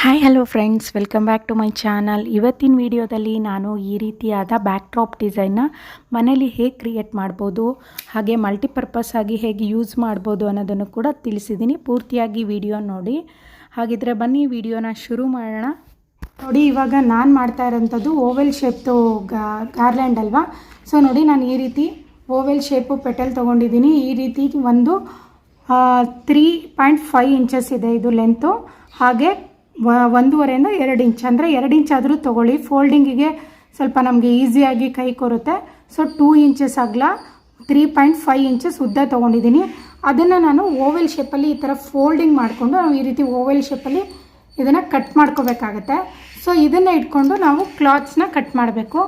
Hi hello friends welcome back to my channel ಇವತ್ತಿನ ವಿಡಿಯೋದಲ್ಲಿ ನಾನು ಈ ರೀತಿಯಾದ ಬ್ಯಾಕ್ ಡ್ರಾಪ್ ಡಿಸೈನ್ನ ಮನೇಲಿ ಹೇಗೆ ಕ್ರಿಯೇಟ್ ಮಾಡ್ಬೋದು, ಹಾಗೆ ಮಲ್ಟಿಪರ್ಪಸ್ ಆಗಿ ಹೇಗೆ ಯೂಸ್ ಮಾಡ್ಬೋದು ಅನ್ನೋದನ್ನು ಕೂಡ ತಿಳಿಸಿದ್ದೀನಿ ಪೂರ್ತಿಯಾಗಿ ವಿಡಿಯೋ ನೋಡಿ. ಹಾಗಿದ್ರೆ ಬನ್ನಿ ವಿಡಿಯೋನ ಶುರು ಮಾಡೋಣ. ನೋಡಿ, ಇವಾಗ ನಾನು ಮಾಡ್ತಾ ಇರೋಂಥದ್ದು ಓವೆಲ್ ಶೇಪ್ದು ಗಾರ್ಲ್ಯಾಂಡ್ ಅಲ್ವಾ? ಸೊ ನೋಡಿ, ನಾನು ಈ ರೀತಿ ಓವೆಲ್ ಶೇಪು ಪೆಟಲ್ ತೊಗೊಂಡಿದ್ದೀನಿ ಈ ರೀತಿ ಒಂದು ತ್ರೀ ಪಾಯಿಂಟ್ ಫೈವ್ ಇಂಚಸ್ ಇದೆ ಇದು ಲೆಂತು ಹಾಗೆ ಒಂದೂವರೆಯಿಂದ ಎರಡು ಇಂಚ್, ಅಂದರೆ ಎರಡು ಇಂಚ್ ಆದರೂ ತೊಗೊಳ್ಳಿ. ಫೋಲ್ಡಿಂಗಿಗೆ ಸ್ವಲ್ಪ ನಮಗೆ ಈಸಿಯಾಗಿ ಕೈ ಕೊರುತ್ತೆ ಸೊ ಟೂ ಇಂಚಸ್ ಅಗಲ ತ್ರೀ ಪಾಯಿಂಟ್ ಫೈವ್ ಇಂಚಸ್ ಉದ್ದ ತೊಗೊಂಡಿದ್ದೀನಿ. ಅದನ್ನು ನಾನು ಓವೆಲ್ ಶೇಪಲ್ಲಿ ಈ ಥರ ಫೋಲ್ಡಿಂಗ್ ಮಾಡಿಕೊಂಡು ನಾವು ಈ ರೀತಿ ಓವೆಲ್ ಶೇಪಲ್ಲಿ ಇದನ್ನು ಕಟ್ ಮಾಡ್ಕೋಬೇಕಾಗತ್ತೆ. ಸೊ ಇದನ್ನು ಇಟ್ಕೊಂಡು ನಾವು ಕ್ಲಾತ್ಸ್ನ ಕಟ್ ಮಾಡಬೇಕು.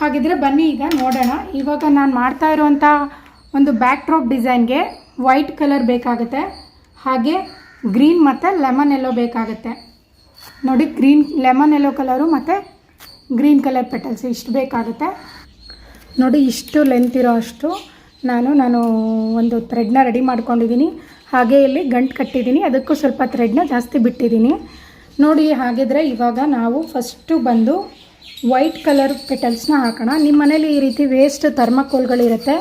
ಹಾಗಿದ್ರೆ ಬನ್ನಿ ಈಗ ನೋಡೋಣ. ಇವಾಗ ನಾನು ಮಾಡ್ತಾ ಇರುವಂಥ ಒಂದು ಬ್ಯಾಕ್ ಡ್ರಾಪ್ ಡಿಸೈನ್ಗೆ ವೈಟ್ ಕಲರ್ ಬೇಕಾಗುತ್ತೆ. ಹಾಗೆ ಗ್ರೀನ್ ಮತ್ತು ಲೆಮನ್ ಎಲ್ಲೋ ಬೇಕಾಗುತ್ತೆ. ನೋಡಿ, ಗ್ರೀನ್, ಲೆಮನ್ ಎಲ್ಲೋ ಕಲರು ಮತ್ತು ಗ್ರೀನ್ ಕಲರ್ ಪೆಟಲ್ಸ್ ಇಷ್ಟು ಬೇಕಾಗುತ್ತೆ. ನೋಡಿ, ಇಷ್ಟು ಲೆಂತ್ ಇರೋ ಅಷ್ಟು ನಾನು ನಾನು ಒಂದು ಥ್ರೆಡ್ನ ರೆಡಿ ಮಾಡ್ಕೊಂಡಿದ್ದೀನಿ ಹಾಗೆ ಇಲ್ಲಿ ಗಂಟು ಕಟ್ಟಿದ್ದೀನಿ ಅದಕ್ಕೂ ಸ್ವಲ್ಪ ಥ್ರೆಡ್ನ ಜಾಸ್ತಿ ಬಿಟ್ಟಿದ್ದೀನಿ ನೋಡಿ, ಹಾಗಿದ್ರೆ ಇವಾಗ ನಾವು ಫಸ್ಟು ಬಂದು ವೈಟ್ ಕಲರ್ ಪೆಟಲ್ಸ್ನ ಹಾಕೋಣ. ನಿಮ್ಮ ಮನೇಲಿ ಈ ರೀತಿ ವೇಸ್ಟ್ ಥರ್ಮಕೋಲ್ಗಳಿರುತ್ತೆ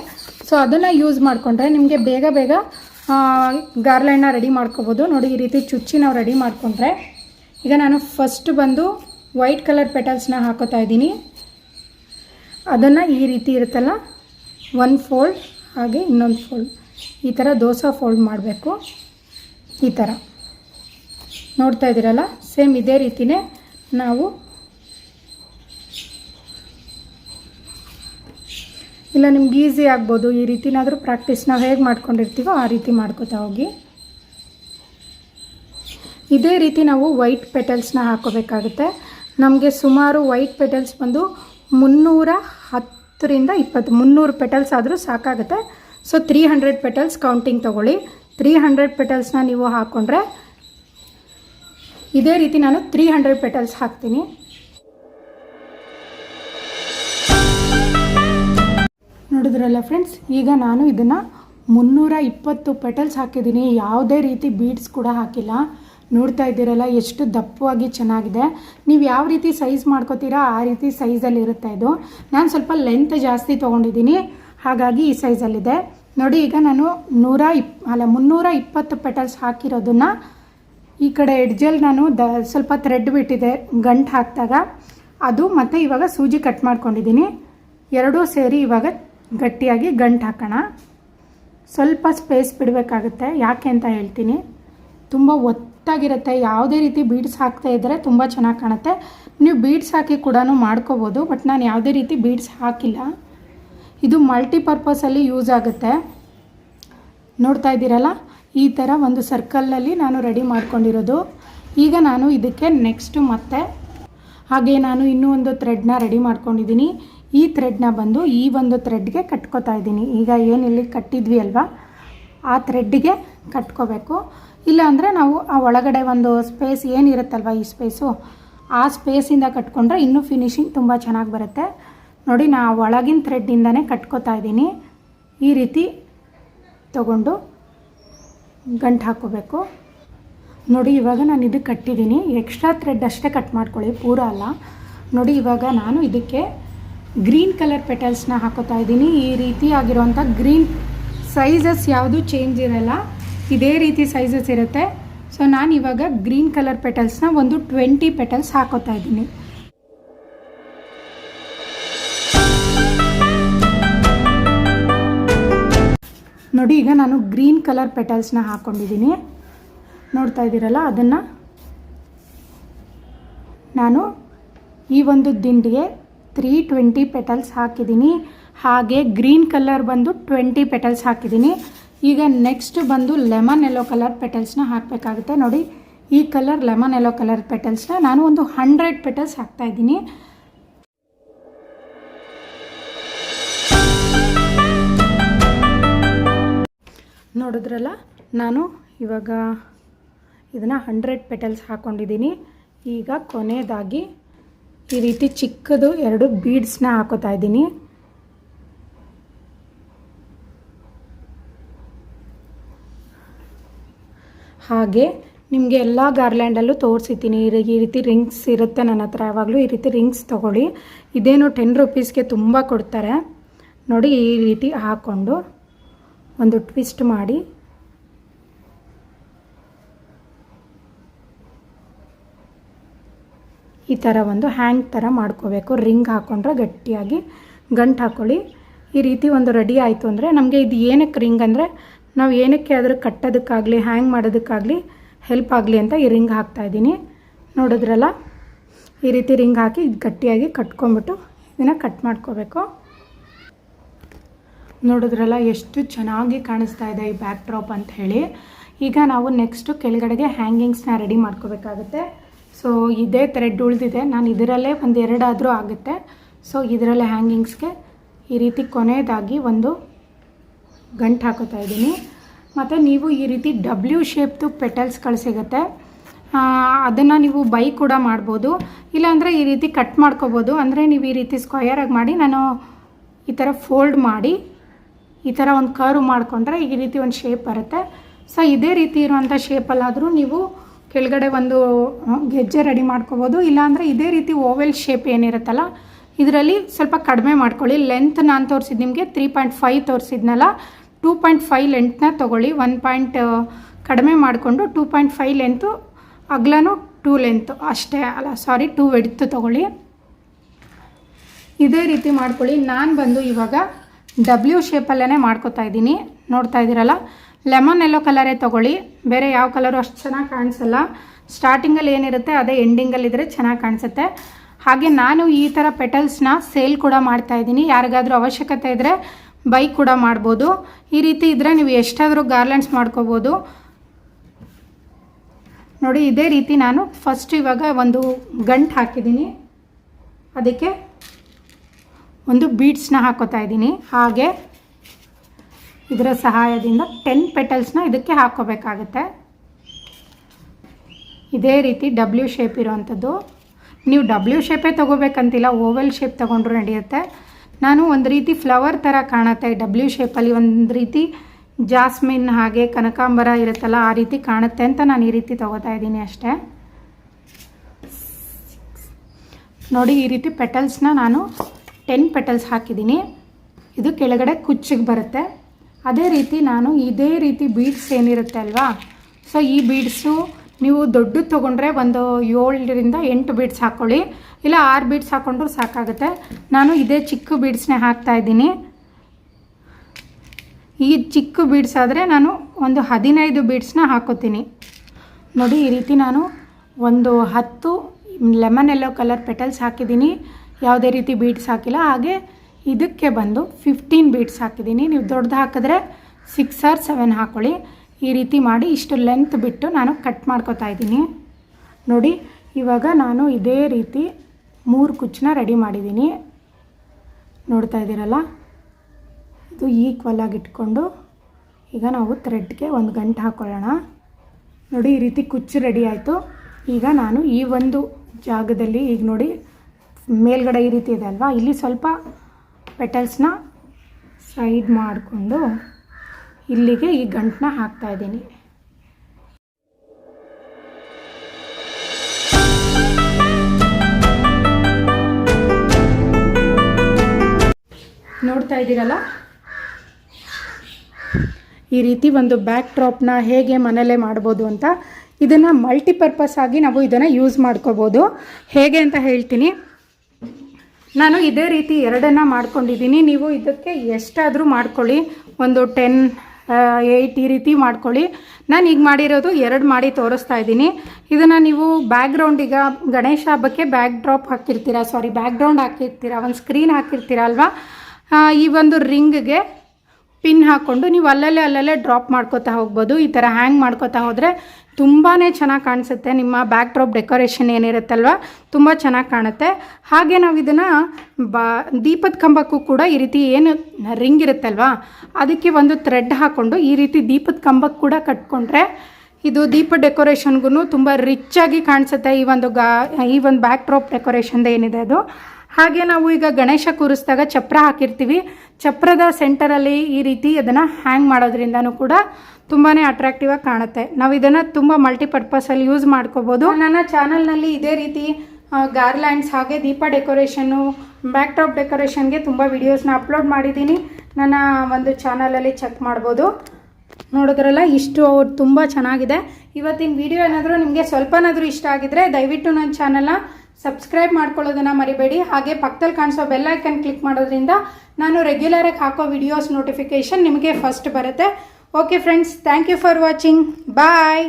ಸೊ ಅದನ್ನು ಯೂಸ್ ಮಾಡಿಕೊಂಡ್ರೆ ನಿಮಗೆ ಬೇಗ ಬೇಗ ಗಾರ್ಲ್ಯಾಂಡ್ನ ರೆಡಿ ಮಾಡ್ಕೋಬೋದು. ನೋಡಿ, ಈ ರೀತಿ ಚುಚ್ಚಿ ನಾವು ರೆಡಿ ಮಾಡಿಕೊಂಡ್ರೆ, ಈಗ ನಾನು ಫಸ್ಟ್ ಬಂದು ವೈಟ್ ಕಲರ್ ಪೆಟಲ್ಸ್ನ ಹಾಕೋತಾ ಇದ್ದೀನಿ. ಅದನ್ನು ಈ ರೀತಿ ಇರುತ್ತಲ್ಲ ಒನ್ ಫೋಲ್ಡ್ ಹಾಗೆ ಇನ್ನೊಂದು ಫೋಲ್ಡ್ ಈ ಥರ ದೋಸೆ ಫೋಲ್ಡ್ ಮಾಡಬೇಕು. ಈ ಥರ ನೋಡ್ತಾ ಇದ್ದೀರಲ್ಲ? ಸೇಮ್ ಇದೇ ರೀತಿಯೇ ನಾವು ಇಲ್ಲ, ನಿಮ್ಗೆ ಈಸಿ ಆಗ್ಬೋದು. ಈ ರೀತಿನಾದರೂ ಪ್ರಾಕ್ಟೀಸ್ ನಾವು ಹೇಗೆ ಮಾಡ್ಕೊಂಡಿರ್ತೀವೋ ಆ ರೀತಿ ಮಾಡ್ಕೋತಾ ಹೋಗಿ. ಇದೇ ರೀತಿ ನಾವು ವೈಟ್ ಪೆಟಲ್ಸ್ನ ಹಾಕೋಬೇಕಾಗುತ್ತೆ. ನಮಗೆ ಸುಮಾರು ವೈಟ್ ಪೆಟಲ್ಸ್ ಬಂದು ಮುನ್ನೂರ ಹತ್ತರಿಂದ ಇಪ್ಪತ್ತು, ಮುನ್ನೂರು ಪೆಟಲ್ಸ್ ಆದರೂ ಸಾಕಾಗುತ್ತೆ. So three hundred petals counting ತೊಗೊಳ್ಳಿ. ತ್ರೀ ಹಂಡ್ರೆಡ್ ಪೆಟಲ್ಸ್ನ ನೀವು ಹಾಕ್ಕೊಂಡ್ರೆ ಇದೇ ರೀತಿ ನಾನು ತ್ರೀ ಹಂಡ್ರೆಡ್ ಪೆಟಲ್ಸ್ ಹಾಕ್ತೀನಿ. ನೋಡಿದ್ರಲ್ಲ ಫ್ರೆಂಡ್ಸ್ ಈಗ ನಾನು ಇದನ್ನು ಮುನ್ನೂರ ಇಪ್ಪತ್ತು ಪೆಟಲ್ಸ್ ಹಾಕಿದ್ದೀನಿ. ಯಾವುದೇ ರೀತಿ ಬೀಡ್ಸ್ ಕೂಡ ಹಾಕಿಲ್ಲ. ನೋಡ್ತಾ ಇದ್ದೀರಲ್ಲ, ಎಷ್ಟು ದಪ್ಪವಾಗಿ ಚೆನ್ನಾಗಿದೆ. ನೀವು ಯಾವ ರೀತಿ ಸೈಜ್ ಮಾಡ್ಕೋತೀರಾ, ಆ ರೀತಿ ಸೈಜಲ್ಲಿ ಇರುತ್ತೆ ಇದು. ನಾನು ಸ್ವಲ್ಪ ಲೆಂತ್ ಜಾಸ್ತಿ ತೊಗೊಂಡಿದ್ದೀನಿ. ಹಾಗಾಗಿ ಈ ಸೈಜಲ್ಲಿದೆ ನೋಡಿ, ಈಗ ನಾನು ನೂರ ಇಪ್, ಅಲ್ಲ, ಮುನ್ನೂರ ಇಪ್ಪತ್ತು ಪೆಟಲ್ಸ್ ಹಾಕಿರೋದನ್ನು ಈ ಕಡೆ ಎಡ್ಜಲ್ಲಿ ನಾನು ದ, ಸ್ವಲ್ಪ ಥ್ರೆಡ್ ಬಿಟ್ಟಿದೆ, ಗಂಟು ಹಾಕಿದಾಗ. ಅದು ಮತ್ತು ಇವಾಗ ಸೂಜಿ ಕಟ್ ಮಾಡ್ಕೊಂಡಿದ್ದೀನಿ. ಎರಡೂ ಸೇರಿ ಇವಾಗ ಗಟ್ಟಿಯಾಗಿ ಗಂಟು ಹಾಕೋಣ. ಸ್ವಲ್ಪ ಸ್ಪೇಸ್ ಬಿಡಬೇಕಾಗುತ್ತೆ. ಯಾಕೆ ಅಂತ ಹೇಳ್ತೀನಿ. ತುಂಬ ಒತ್ತಾಗಿರುತ್ತೆ ಯಾವುದೇ ರೀತಿ ಬೀಡ್ಸ್ ಹಾಕ್ತಾ ಇದ್ದರೆ ತುಂಬ ಚೆನ್ನಾಗಿ ಕಾಣುತ್ತೆ. ನೀವು ಬೀಡ್ಸ್ ಹಾಕಿ ಕೂಡ ಮಾಡ್ಕೋಬೋದು ಬಟ್ ನಾನು ಯಾವುದೇ ರೀತಿ ಬೀಡ್ಸ್ ಹಾಕಿಲ್ಲ. ಇದು ಮಲ್ಟಿಪರ್ಪಸಲ್ಲಿ ಯೂಸ್ ಆಗುತ್ತೆ. ನೋಡ್ತಾ ಇದ್ದೀರಲ್ಲ? ಈ ಥರ ಒಂದು ಸರ್ಕಲ್ನಲ್ಲಿ ನಾನು ರೆಡಿ ಮಾಡ್ಕೊಂಡಿರೋದು. ಈಗ ನಾನು ಇದಕ್ಕೆ ನೆಕ್ಸ್ಟು ಮತ್ತೆ ಹಾಗೆ ನಾನು ಇನ್ನೂ ಒಂದು ಥ್ರೆಡ್ನ ರೆಡಿ ಮಾಡ್ಕೊಂಡಿದ್ದೀನಿ. ಈ ಥ್ರೆಡ್ನ ಬಂದು ಈ ಒಂದು ಥ್ರೆಡ್ಗೆ ಕಟ್ಕೋತಾ ಇದ್ದೀನಿ. ಈಗ ಏನು ಇಲ್ಲಿ ಕಟ್ಟಿದ್ವಿ ಅಲ್ವಾ? ಆ ಥ್ರೆಡ್ಗೆ ಕಟ್ಕೋಬೇಕು. ಇಲ್ಲಾಂದರೆ ನಾವು ಆ ಒಳಗಡೆ ಒಂದು ಸ್ಪೇಸ್ ಏನಿರುತ್ತಲ್ವ ಈ ಸ್ಪೇಸು ಆ ಸ್ಪೇಸಿಂದ ಕಟ್ಕೊಂಡ್ರೆ ಇನ್ನೂ ಫಿನಿಶಿಂಗ್ ತುಂಬ ಚೆನ್ನಾಗಿ ಬರುತ್ತೆ. ನೋಡಿ, ನಾ ಒಳಗಿನ ಥ್ರೆಡ್ಡಿಂದನೇ ಕಟ್ಕೋತಾ ಇದ್ದೀನಿ. ಈ ರೀತಿ ತಗೊಂಡು ಗಂಟು ಹಾಕೋಬೇಕು. ನೋಡಿ, ಇವಾಗ ನಾನು ಇದಕ್ಕೆ ಕಟ್ಟಿದ್ದೀನಿ. ಎಕ್ಸ್ಟ್ರಾ ಥ್ರೆಡ್ ಅಷ್ಟೇ ಕಟ್ ಮಾಡ್ಕೊಳ್ಳಿ, ಪೂರ ಅಲ್ಲ. ನೋಡಿ, ಇವಾಗ ನಾನು ಇದಕ್ಕೆ ಗ್ರೀನ್ ಕಲರ್ ಪೆಟಲ್ಸ್ನ ಹಾಕೋತಾ ಇದ್ದೀನಿ. ಈ ರೀತಿ ಆಗಿರೋಂಥ ಗ್ರೀನ್ ಸೈಜಸ್ ಯಾವುದು ಚೇಂಜ್ ಇರಲ್ಲ. ಇದೇ ರೀತಿ ಸೈಜಸ್ ಇರುತ್ತೆ. ಸೊ, ನಾನು ಇವಾಗ ಗ್ರೀನ್ ಕಲರ್ ಪೆಟಲ್ಸ್ನ ಒಂದು ಟ್ವೆಂಟಿ ಪೆಟಲ್ಸ್ ಹಾಕೋತಾ ಇದ್ದೀನಿ. ನೋಡಿ, ಈಗ ನಾನು ಗ್ರೀನ್ ಕಲರ್ ಪೆಟಲ್ಸ್ನ ಹಾಕ್ಕೊಂಡಿದ್ದೀನಿ ನೋಡ್ತಾ ಇದ್ದೀರಲ್ಲ, ಅದನ್ನು ನಾನು ಈ ಒಂದು ದಿಂಡಿಗೆ ತ್ರೀ ಟ್ವೆಂಟಿ ಪೆಟಲ್ಸ್ ಹಾಕಿದ್ದೀನಿ ಹಾಗೆ ಗ್ರೀನ್ ಕಲರ್ ಬಂದು ಟ್ವೆಂಟಿ ಪೆಟಲ್ಸ್ ಹಾಕಿದ್ದೀನಿ ಈಗ ನೆಕ್ಸ್ಟ್ ಬಂದು ಲೆಮನ್ ಎಲ್ಲೋ ಕಲರ್ ಪೆಟಲ್ಸ್ನ ಹಾಕಬೇಕಾಗುತ್ತೆ. ನೋಡಿ, ಈ ಕಲರ್ ಲೆಮನ್ ಎಲ್ಲೋ ಕಲರ್ ಪೆಟಲ್ಸ್ನ ನಾನು ಒಂದು ಹಂಡ್ರೆಡ್ ಪೆಟಲ್ಸ್ ಹಾಕ್ತಾಯಿದ್ದೀನಿ ನೋಡಿದ್ರಲ್ಲ, ನಾನು ಇವಾಗ ಇದನ್ನು ಹಂಡ್ರೆಡ್ ಪೆಟಲ್ಸ್ ಹಾಕ್ಕೊಂಡಿದ್ದೀನಿ ಈಗ ಕೊನೆಯದಾಗಿ ಈ ರೀತಿ ಚಿಕ್ಕದು ಎರಡು ಬೀಡ್ಸ್ನ ಹಾಕೋತಾ ಇದ್ದೀನಿ. ಹಾಗೆ ನಿಮಗೆ ಎಲ್ಲ ಗಾರ್ಲ್ಯಾಂಡಲ್ಲೂ ತೋರಿಸಿದ್ದೀನಿ. ಈ ರೀತಿ ರಿಂಗ್ಸ್ ಇರುತ್ತೆ ನನ್ನ ಹತ್ರ. ಯಾವಾಗಲೂ ಈ ರೀತಿ ರಿಂಗ್ಸ್ ತೊಗೊಳ್ಳಿ. ಇದೇನು ಟೆನ್ ರುಪೀಸ್ಗೆ ತುಂಬ ಕೊಡ್ತಾರೆ. ನೋಡಿ ಈ ರೀತಿ ಹಾಕ್ಕೊಂಡು ಒಂದು ಟ್ವಿಸ್ಟ್ ಮಾಡಿ. ಈ ಥರ ಒಂದು ಹ್ಯಾಂಗ್ ಥರ ಮಾಡ್ಕೋಬೇಕು. ರಿಂಗ್ ಹಾಕ್ಕೊಂಡ್ರೆ ಗಟ್ಟಿಯಾಗಿ ಗಂಟು ಹಾಕ್ಕೊಳ್ಳಿ ಈ ರೀತಿ ಒಂದು ರೆಡಿ ಆಯಿತು ಅಂದರೆ ನಮಗೆ ಇದು ಏನಕ್ಕೆ ರಿಂಗ್ ಅಂದರೆ ನಾವು ಏನಕ್ಕೆ ಆದರೂ ಕಟ್ಟೋದಕ್ಕಾಗಲಿ ಹ್ಯಾಂಗ್ ಮಾಡೋದಕ್ಕಾಗಲಿ ಹೆಲ್ಪ್ ಆಗಲಿ ಅಂತ ಈ ರಿಂಗ್ ಹಾಕ್ತಾಯಿದ್ದೀನಿ ನೋಡಿದ್ರಲ್ಲ? ಈ ರೀತಿ ರಿಂಗ್ ಹಾಕಿ ಗಟ್ಟಿಯಾಗಿ ಕಟ್ಕೊಂಬಿಟ್ಟು ಇದನ್ನು ಕಟ್ ಮಾಡ್ಕೋಬೇಕು. ನೋಡಿದ್ರಲ್ಲ ಎಷ್ಟು ಚೆನ್ನಾಗಿ ಕಾಣಿಸ್ತಾ ಇದೆ ಈ ಬ್ಯಾಕ್ ಡ್ರಾಪ್ ಅಂತ ಹೇಳಿ. ಈಗ ನಾವು ನೆಕ್ಸ್ಟು ಕೆಳಗಡೆಗೆ ಹ್ಯಾಂಗಿಂಗ್ಸ್ನ ರೆಡಿ ಮಾಡ್ಕೋಬೇಕಾಗುತ್ತೆ. ಸೊ ಇದೇ ಥ್ರೆಡ್ ಉಳಿದಿದೆ. ನಾನು ಇದರಲ್ಲೇ ಒಂದು ಎರಡಾದರೂ ಆಗುತ್ತೆ. ಸೊ ಇದರಲ್ಲೇ ಹ್ಯಾಂಗಿಂಗ್ಸ್ಗೆ ಈ ರೀತಿ ಕೊನೆಯದಾಗಿ ಒಂದು ಗಂಟು ಹಾಕೋತಾ ಇದ್ದೀನಿ. ಮತ್ತು ನೀವು ಈ ರೀತಿ ಡಬ್ಲ್ಯೂ ಶೇಪ್ದು ಪೆಟಲ್ಸ್ಗಳು ಸಿಗುತ್ತೆ. ಅದನ್ನು ನೀವು ಬೈ ಕೂಡ ಮಾಡ್ಬೋದು. ಇಲ್ಲಾಂದರೆ ಈ ರೀತಿ ಕಟ್ ಮಾಡ್ಕೋಬೋದು. ಅಂದರೆ ನೀವು ಈ ರೀತಿ ಸ್ಕ್ವಯರಾಗಿ ಮಾಡಿ ನಾನು ಈ ಥರ ಫೋಲ್ಡ್ ಮಾಡಿ ಈ ಥರ ಒಂದು ಕರ್ವ್ ಮಾಡಿಕೊಂಡ್ರೆ ಈ ರೀತಿ ಒಂದು ಶೇಪ್ ಬರುತ್ತೆ. ಸೊ ಇದೇ ರೀತಿ ಇರುವಂಥ ಶೇಪಲ್ಲಾದರೂ ನೀವು ಕೆಳಗಡೆ ಒಂದು ಗೆಜ್ಜೆ ರೆಡಿ ಮಾಡ್ಕೋಬೋದು. ಇಲ್ಲಾಂದರೆ ಇದೇ ರೀತಿ ಓವೆಲ್ ಶೇಪ್ ಏನಿರುತ್ತಲ್ಲ, ಇದರಲ್ಲಿ ಸ್ವಲ್ಪ ಕಡಿಮೆ ಮಾಡ್ಕೊಳ್ಳಿ. ಲೆಂತ್ ನಾನು ತೋರಿಸಿದ್ದು ನಿಮಗೆ ತ್ರೀ ಪಾಯಿಂಟ್ ಫೈವ್ ತೋರಿಸಿದ್ನಲ್ಲ ಟೂ ಪಾಯಿಂಟ್ ಫೈವ್ ಲೆಂತ್ನ ತೊಗೊಳ್ಳಿ. ಒನ್ ಪಾಯಿಂಟ್ ಕಡಿಮೆ ಮಾಡಿಕೊಂಡು ಟೂ ಪಾಯಿಂಟ್ ಫೈವ್ ಲೆಂತು ಅಗ್ಲನೂ ಟೂ ಲೆಂತು ಅಷ್ಟೇ ಅಲ್ಲ ಸಾರಿ ಟೂ ವೆಡ್ತು ತೊಗೊಳ್ಳಿ. ಇದೇ ರೀತಿ ಮಾಡ್ಕೊಳ್ಳಿ. ನಾನು ಬಂದು ಇವಾಗ ಡಬ್ಲ್ಯೂ ಶೇಪಲ್ಲೇ ಮಾಡ್ಕೋತಾ ಇದ್ದೀನಿ. ನೋಡ್ತಾ ಇದ್ದೀರಲ್ಲ ಲೆಮನ್ ಎಲ್ಲೋ ಕಲರೇ ತೊಗೊಳ್ಳಿ. ಬೇರೆ ಯಾವ ಕಲರು ಅಷ್ಟು ಚೆನ್ನಾಗಿ ಕಾಣಿಸಲ್ಲ. ಸ್ಟಾರ್ಟಿಂಗಲ್ಲಿ ಏನಿರುತ್ತೆ ಅದೇ ಎಂಡಿಂಗಲ್ಲಿದ್ದರೆ ಚೆನ್ನಾಗಿ ಕಾಣಿಸುತ್ತೆ. ಹಾಗೆ ನಾನು ಈ ಥರ ಪೆಟಲ್ಸ್ನ ಸೇಲ್ ಕೂಡ ಮಾಡ್ತಾ ಇದ್ದೀನಿ. ಯಾರಿಗಾದ್ರೂ ಅವಶ್ಯಕತೆ ಇದ್ದರೆ ಬೈಕ್ ಕೂಡ ಮಾಡ್ಬೋದು. ಈ ರೀತಿ ಇದ್ದರೆ ನೀವು ಎಷ್ಟಾದರೂ ಗಾರ್ಲೆಂಡ್ಸ್ ಮಾಡ್ಕೋಬೋದು. ನೋಡಿ, ಇದೇ ರೀತಿ ನಾನು ಫಸ್ಟ್ ಇವಾಗ ಒಂದು ಗಂಟು ಹಾಕಿದ್ದೀನಿ. ಅದಕ್ಕೆ ಒಂದು ಬೀಡ್ಸ್ನ ಹಾಕೋತಾ ಇದ್ದೀನಿ. ಹಾಗೆ ಇದರ ಸಹಾಯದಿಂದ ಟೆನ್ ಪೆಟಲ್ಸ್ನ ಇದಕ್ಕೆ ಹಾಕ್ಕೋಬೇಕಾಗತ್ತೆ ಇದೇ ರೀತಿ ಡಬ್ಲ್ಯೂ ಶೇಪ್ ಇರೋವಂಥದ್ದು. ನೀವು ಡಬ್ಲ್ಯೂ ಶೇಪೇ ತೊಗೋಬೇಕಂತಿಲ್ಲ ಓವೆಲ್ ಶೇಪ್ ತೊಗೊಂಡ್ರು ನಡೆಯುತ್ತೆ. ನಾನು ಒಂದು ರೀತಿ ಫ್ಲವರ್ ಥರ ಕಾಣುತ್ತೆ. ಡಬ್ಲ್ಯೂ ಶೇಪಲ್ಲಿ ಒಂದು ರೀತಿ ಜಾಸ್ಮಿನ್ ಹಾಗೆ ಕನಕಾಂಬರ ಇರುತ್ತಲ್ಲ, ಆ ರೀತಿ ಕಾಣುತ್ತೆ ಅಂತ ನಾನು ಈ ರೀತಿ ತೊಗೋತಾ ಇದ್ದೀನಿ ಅಷ್ಟೇ. ನೋಡಿ, ಈ ರೀತಿ ಪೆಟಲ್ಸ್ನ ನಾನು ಟೆನ್ ಪೆಟಲ್ಸ್ ಹಾಕಿದ್ದೀನಿ. ಇದು ಕೆಳಗಡೆ ಕುಚ್ಚಿಗೆ ಬರುತ್ತೆ. ಅದೇ ರೀತಿ ನಾನು ಇದೇ ರೀತಿ ಬೀಡ್ಸ್ ಏನಿರುತ್ತೆ ಅಲ್ವಾ? ಸೊ ಈ ಬೀಡ್ಸು ನೀವು ದೊಡ್ಡದು ತೊಗೊಂಡ್ರೆ ಒಂದು ಏಳರಿಂದ ಎಂಟು ಬೀಡ್ಸ್ ಹಾಕ್ಕೊಳ್ಳಿ ಇಲ್ಲ, ಆರು ಬೀಡ್ಸ್ ಹಾಕ್ಕೊಂಡ್ರೂ ಸಾಕಾಗುತ್ತೆ. ನಾನು ಇದೇ ಚಿಕ್ಕ ಬೀಡ್ಸ್ನೇ ಹಾಕ್ತಾ ಇದ್ದೀನಿ. ಈ ಚಿಕ್ಕ ಬೀಡ್ಸ್ ಆದರೆ ನಾನು ಒಂದು ಹದಿನೈದು ಬೀಡ್ಸ್ನ ಹಾಕೋತೀನಿ. ನೋಡಿ, ಈ ರೀತಿ ನಾನು ಒಂದು ಹತ್ತು ಲೆಮನ್ ಎಲ್ಲೋ ಕಲರ್ ಪೆಟಲ್ಸ್ ಹಾಕಿದ್ದೀನಿ. ಯಾವುದೇ ರೀತಿ ಬೀಡ್ಸ್ ಹಾಕಿಲ್ಲ. ಹಾಗೆ ಇದಕ್ಕೆ ಬಂದು ಫಿಫ್ಟೀನ್ ಬೀಡ್ಸ್ ಹಾಕಿದ್ದೀನಿ. ನೀವು ದೊಡ್ಡದು ಹಾಕಿದ್ರೆ ಸಿಕ್ಸ್ ಆರ್ ಸೆವೆನ್ ಹಾಕ್ಕೊಳ್ಳಿ ಈ ರೀತಿ ಮಾಡಿ ಇಷ್ಟು ಲೆಂತ್ ಬಿಟ್ಟು ನಾನು ಕಟ್ ಮಾಡ್ಕೊತಾ ಇದ್ದೀನಿ. ನೋಡಿ, ಇವಾಗ ನಾನು ಇದೇ ರೀತಿ ಮೂರು ಕುಚ್ಚನ್ನ ರೆಡಿ ಮಾಡಿದ್ದೀನಿ. ನೋಡ್ತಾ ಇದ್ದೀರಲ್ಲ? ಇದು ಈಕ್ವಲ್ ಆಗಿ ಇಟ್ಕೊಂಡು ಈಗ ನಾವು ಥ್ರೆಡ್ಗೆ ಒಂದು ಗಂಟೆ ಹಾಕ್ಕೊಳ್ಳೋಣ ನೋಡಿ, ಈ ರೀತಿ ಕುಚ್ಚು ರೆಡಿ ಆಯಿತು. ಈಗ ನಾನು ಈ ಒಂದು ಜಾಗದಲ್ಲಿ ಈಗ ನೋಡಿ, ಮೇಲ್ಗಡೆ ಈ ರೀತಿ ಇದೆ ಅಲ್ವಾ? ಇಲ್ಲಿ ಸ್ವಲ್ಪ ಪೆಟಲ್ಸ್ನ ಸೈಡ್ ಮಾಡಿಕೊಂಡು ಇಲ್ಲಿಗೆ ಈ ಗಂಟನ್ನ ಹಾಕ್ತಾ ಇದ್ದೀನಿ. ನೋಡ್ತಾ ಇದ್ದೀರಲ್ಲ? ಈ ರೀತಿ ಒಂದು ಬ್ಯಾಕ್ ಡ್ರಾಪ್ನ ಹೇಗೆ ಮನೆಯಲ್ಲೇ ಮಾಡ್ಬೋದು ಅಂತ, ಇದನ್ನು ಮಲ್ಟಿಪರ್ಪಸ್ ಆಗಿ ನಾವು ಇದನ್ನು ಯೂಸ್ ಮಾಡ್ಕೋಬೋದು. ಹೇಗೆ ಅಂತ ಹೇಳ್ತೀನಿ. ನಾನು ಇದೇ ರೀತಿ ಎರಡನ್ನು ಮಾಡ್ಕೊಂಡಿದ್ದೀನಿ. ನೀವು ಇದಕ್ಕೆ ಎಷ್ಟಾದರೂ ಮಾಡ್ಕೊಳ್ಳಿ. ಒಂದು ಟೆನ್ ಏಯ್ಟ್ ಈ ರೀತಿ ಮಾಡ್ಕೊಳ್ಳಿ. ನಾನು ಈಗ ಮಾಡಿರೋದು ಎರಡು ಮಾಡಿ ತೋರಿಸ್ತಾ ಇದ್ದೀನಿ. ಇದನ್ನು ನೀವು ಬ್ಯಾಕ್ಗ್ರೌಂಡ್ ಈಗ ಗಣೇಶ ಹಬ್ಬಕ್ಕೆ ಬ್ಯಾಕ್ ಡ್ರಾಪ್ ಹಾಕಿರ್ತೀರಾ? ಸಾರಿ ಬ್ಯಾಕ್ಗ್ರೌಂಡ್ ಹಾಕಿರ್ತೀರಾ? ಒಂದು ಸ್ಕ್ರೀನ್ ಹಾಕಿರ್ತೀರ ಅಲ್ವಾ? ಈ ಒಂದು ರಿಂಗ್ಗೆ ಪಿನ್ ಹಾಕ್ಕೊಂಡು ನೀವು ಅಲ್ಲಲ್ಲೇ ಅಲ್ಲಲ್ಲೇ ಡ್ರಾಪ್ ಮಾಡ್ಕೋತಾ ಹೋಗ್ಬೋದು. ಈ ಥರ ಹ್ಯಾಂಗ್ ಮಾಡ್ಕೋತಾ ಹೋದರೆ ತುಂಬಾ ಚೆನ್ನಾಗಿ ಕಾಣಿಸುತ್ತೆ. ನಿಮ್ಮ ಬ್ಯಾಕ್ ಡ್ರಾಪ್ ಡೆಕೋರೇಷನ್ ಏನಿರುತ್ತಲ್ವ, ತುಂಬ ಚೆನ್ನಾಗಿ ಕಾಣುತ್ತೆ. ಹಾಗೆ ನಾವು ಇದನ್ನು ಬಾ, ದೀಪದ ಕಂಬಕ್ಕೂ ಕೂಡ ಈ ರೀತಿ ಏನು ರಿಂಗ್ ಇರುತ್ತಲ್ವಾ, ಅದಕ್ಕೆ ಒಂದು ಥ್ರೆಡ್ ಹಾಕ್ಕೊಂಡು ಈ ರೀತಿ ದೀಪದ ಕಂಬಕ್ಕೆ ಕೂಡ ಕಟ್ಕೊಂಡ್ರೆ ಇದು ದೀಪ ಡೆಕೋರೇಷನ್ಗೂ ತುಂಬ ರಿಚ್ಚಾಗಿ ಕಾಣಿಸುತ್ತೆ. ಈ ಒಂದು ಗಾ, ಈ ಒಂದು ಬ್ಯಾಕ್ ಡ್ರಾಪ್ ಡೆಕೋರೇಷನ್ದು ಏನಿದೆ ಅದು. ಹಾಗೆ ನಾವು ಈಗ ಗಣೇಶ ಕೂರಿಸಿದಾಗ ಚಪ್ರ ಹಾಕಿರ್ತೀವಿ. ಚಪ್ರದ ಸೆಂಟರಲ್ಲಿ ಈ ರೀತಿ ಅದನ್ನು ಹ್ಯಾಂಗ್ ಮಾಡೋದ್ರಿಂದನೂ ಕೂಡ ತುಂಬಾ ಅಟ್ರಾಕ್ಟಿವ್ ಆಗಿ ಕಾಣುತ್ತೆ. ನಾವು ಇದನ್ನು ತುಂಬ ಮಲ್ಟಿಪರ್ಪಸಲ್ಲಿ ಯೂಸ್ ಮಾಡ್ಕೋಬೋದು. ನನ್ನ ಚಾನಲ್ನಲ್ಲಿ ಇದೇ ರೀತಿ ಗಾರ್ಲ್ಯಾಂಡ್ಸ್ ಹಾಗೆ ದೀಪ ಡೆಕೋರೇಷನ್ನು ಬ್ಯಾಕ್ ಟಾಪ್ ಡೆಕೋರೇಷನ್ಗೆ ತುಂಬ ವೀಡಿಯೋಸ್ನ ಅಪ್ಲೋಡ್ ಮಾಡಿದ್ದೀನಿ. ನನ್ನ ಒಂದು ಚಾನಲಲ್ಲಿ ಚೆಕ್ ಮಾಡ್ಬೋದು. ನೋಡಿದ್ರಲ್ಲ, ಇಷ್ಟು ತುಂಬ ಚೆನ್ನಾಗಿದೆ. ಇವತ್ತಿನ ವಿಡಿಯೋ ಏನಾದರೂ ನಿಮಗೆ ಸ್ವಲ್ಪನಾದರೂ ಇಷ್ಟ ಆಗಿದ್ರೆ ದಯವಿಟ್ಟು ನನ್ನ ಚಾನಲ್ನ ಸಬ್ಸ್ಕ್ರೈಬ್ ಮಾಡ್ಕೊಳ್ಳೋದನ್ನು ಮರಿಬೇಡಿ. ಹಾಗೆ ಪಕ್ಕದಲ್ಲಿ ಕಾಣಿಸೋ ಬೆಲ್ ಐಕನ್ ಕ್ಲಿಕ್ ಮಾಡೋದ್ರಿಂದ ನಾನು ರೆಗ್ಯುಲರಾಗಿ ಹಾಕೋ ವಿಡಿಯೋಸ್ ನೋಟಿಫಿಕೇಷನ್ ನಿಮಗೆ ಫಸ್ಟ್ ಬರುತ್ತೆ. Okay friends thank you for watching bye